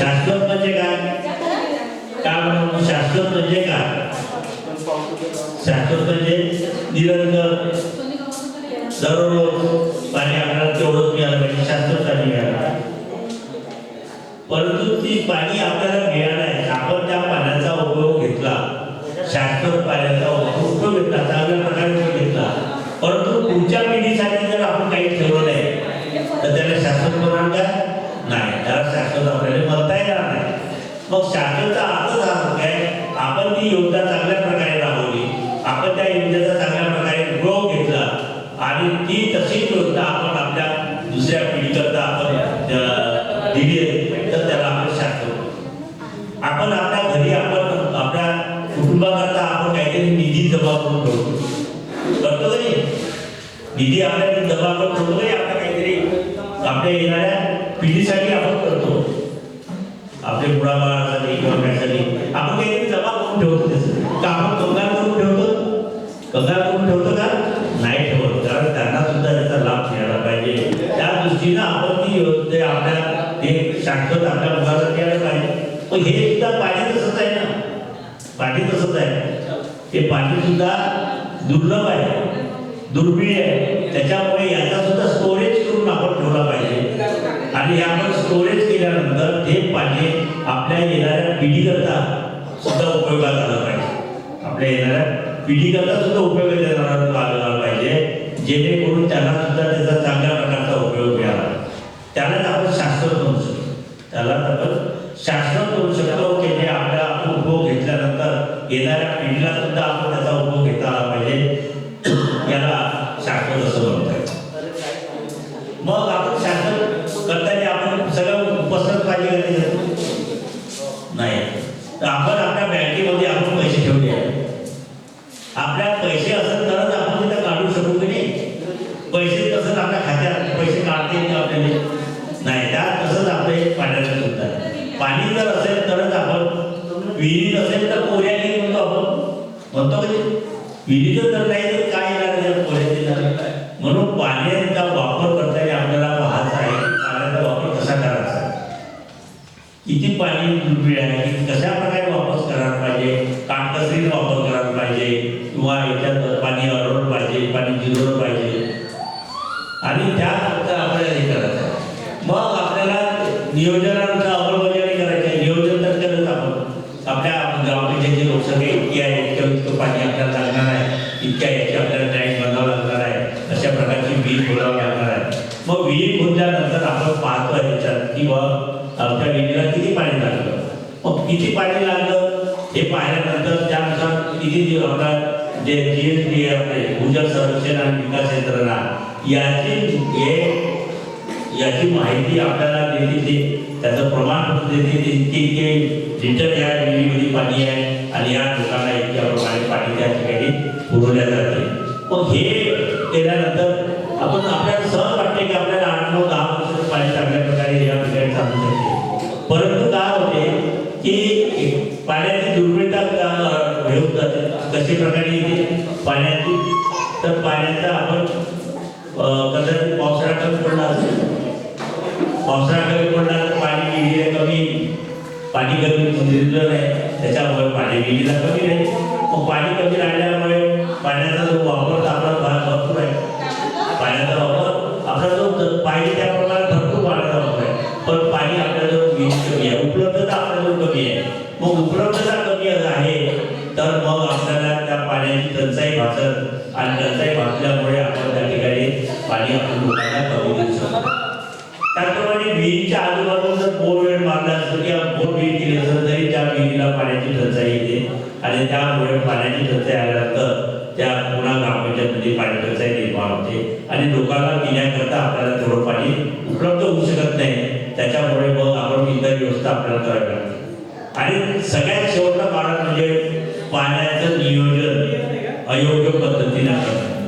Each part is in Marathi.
शाश्वत म्हणजे काय? काय म्हणून शाश्वत म्हणजे काय? शाश्वत म्हणजे निरंतर दररोज पाणी आपल्याला तेवढंच मिळालं पाहिजे. शाश्वत पाणी मिळालं परंतु ती पाणी आपल्याला मिळालं आहे. आपण त्या पाण्याचा उपयोग घेतला. शाश्वत पाण्याचा उपयोग घेतला. चांगल्या प्रकारे उपयोग घेतला. परंतु पुढच्या पिढीसाठी जर आपण काही ठेवलं नाही तर त्याला शाश्वत म्हणाल काय नाही त्याला शाश्वत आपल्याला म्हणता येणार नाही मग शाश्वतचा अर्थ झाला काय आपण ती योजना चांगल्या प्रकारे राबवली आपण त्या योजनेचा चांगल्या प्रकारे उपयोग घेतला आणि ती तशीच योजना आपण आपल्या दुसऱ्या पिढीकरता आपण दिली आहे, तर त्याला आपण शाश्वत आपण आपल्या घरी आपण आपल्या कुटुंबाकरता आपण काहीतरी निधी जमा करून ठेवतो करतो का नाही निधी आपल्याकडे जमा करून ठेवतो आपल्या काहीतरी आपल्या येणाऱ्या पिढीसाठी आपण करतो. आपले मुलाबाळासाठी किंवा त्यासाठी आपण काहीतरी जमा करून ठेवतो त्याचं. का आपण कंगाल करून ठेवतो? कंगाल करून ठेवतो का? नाही ठेवत. कारण त्यांना सुद्धा त्याचा लाभ घ्यायला पाहिजे. त्या दृष्टीनं आपण ती आपल्या हे शांतता आपल्या मुलाला द्यायला पाहिजे. पण हे सुद्धा पाणी तसंच आहे ना. पाणी तसंच आहे. ते पाणी सुद्धा दुर्लभ आहे. दुर्मिळ आहे. त्याच्यामुळे याचा सुद्धा स्टोरेज करून आपण ठेवला पाहिजे. आणि हे आपण स्टोरेज केल्यानंतर ते पाणी आपल्या येणाऱ्या पिढीकरता सुद्धा उपयोगात आलं पाहिजे. आपल्या येणाऱ्या पिढीकरता सुद्धा उपयोगात आलं पाहिजे. जेणेकरून त्यांना सुद्धा त्याचा चांगल्या प्रकारचा उपयोग मिळाला. त्यालाच आपण शास्त्र म्हणू शकतो. त्यालाच आपण शास्त्र म्हणू शकतो की जे आपल्या आपण उपभोग घेतल्यानंतर येणाऱ्या पिढीला सुद्धा आपण त्याचा उपभोग घेता आला पाहिजे याला शाश्वत असं म्हणतात मग आपण शासन करताना आपण सगळं उपस्थित पाहिजे का त्याच्यात? नाही तर आपण आपल्या बँकेमध्ये आपण पैसे ठेवले आहे आपल्या पैसे असेल तरच आपण तिथं काढू शकू की नाही? पैसे तसंच आपल्या खात्यात पैसे काढता येईल का आपल्याला? नाही त्यात तसंच आपले पाण्याचं सुद्धा पाणी जर असेल तरच आपण विहिरीत असेल तर कोऱ्या घेऊन म्हणतो आपण. म्हणतो कधी विहिरीत जर नाही तर काय येणार त्या म्हणून पाण्याचा वापर करताना आपल्याला पाहायचा आहे. पाण्याचा वापर आहे. किती पाणी दुर्मिळ आहे? की कशा प्रकारे वापस करायला पाहिजे? काटकसरीने वापर करायला पाहिजे? किंवा याच्यात पाणी अडवलं पाहिजे? पाणी जिरवलं पाहिजे? आणि त्या आपल्याला हे करायचं आहे. मग आपल्याला नियोजनांचं अंमलबजावणी करायची आहे. नियोजन तर करत आपण. आपल्या ग्रामपंचायतीची लोकसंख्या इतकी आहे इतकं इतकं पाणी आपल्याला लागणार आहे इतक्या याची आपल्याला टँक बनवावं लागणार आहे अशा प्रकारची वीज खोदावं लागणार आहे. मग विहीर खोदल्यानंतर आपण पाहतो याच्यात की बा आमच्या विहिरीला किती पाणी लागलं मग किती पाणी लागलं हे पाहिल्यानंतर त्यानुसार किती जे आपला जे जी एस डी आपले भूजल संरक्षण आणि विकास यंत्रणा याची हे याची माहिती आपल्याला देते ते. त्याचं प्रमाणपत्र देते ते. इतके इतके लिटर या विहिरीमध्ये पाणी आहे आणि या लोकांना इतक्या प्रमाणे पाणी त्या ठिकाणी पुरवल्या जाते. मग हे केल्यानंतर आपण आपल्याला सहज वाटते का पाण्याची दुर्मिळता का- जाते. कशी प्रकारे येते पाण्याची तर पाण्याचा आपण कदाचित पावसाळा कमी पडला असेल. पावसाळा कमी पडला तर पाणी विहिरीला कमी. पाणी कमी जिरलं नाही. त्याच्यामुळे पाणी विहिरीला कमी नाही मग पाणी कमी राहिल्यामुळे पाण्याचा जो वापर आपला भरपूर आहे. पाण्याचा वापर आपला जो पाहिजे त्या तर मग आपल्याला त्या पाण्याची टंचाई भासत आणि टंचाई भासल्यामुळे आपण त्या ठिकाणी पाणी आपण लोकांना कमी देऊ शकतो. त्याचप्रमाणे विहिरीच्या आजूबाजूला जर बोरवेल मारला असतो किंवा बोर विहीर केली असेल तरी त्या विहिरीला पाण्याची टंचाई येते. आणि त्यामुळे पाण्याची टंचाई आल्यानंतर त्या पुन्हा ग्रामपंचायतमध्ये पाणी टंचाई निर्माण होते. आणि लोकांना पिण्याकरता आपल्याला थोडं पाणी उपलब्ध होऊ शकत नाही. त्याच्यामुळे मग आपण इतर व्यवस्था आपल्याला करावी लागते. आणि सगळ्यात शेवट पाण्याचं नियोजन अयोग्य पद्धतीने करणं.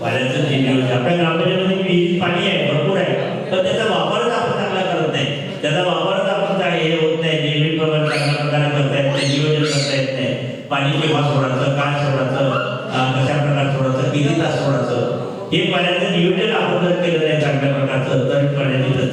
पाण्याचं नियोजन. आपल्या ग्रामपंचायतीमध्ये विहिरीत पाणी आहे भरपूर आहे. पण त्याचा वापरच आपण चांगला करत नाही. त्याचा वापरच आपण हे होत नाही. नेहमीप्रमाणे चांगल्या प्रकारे करता येत नाही. नियोजन करता येत नाही. पाणी केव्हा सोडायचं काय सोडायचं कशा प्रकारे सोडायचं किती तास सोडायचं हे पाण्याचं नियोजन आपण जर केलं नाही चांगल्या प्रकारचं तर पाण्याची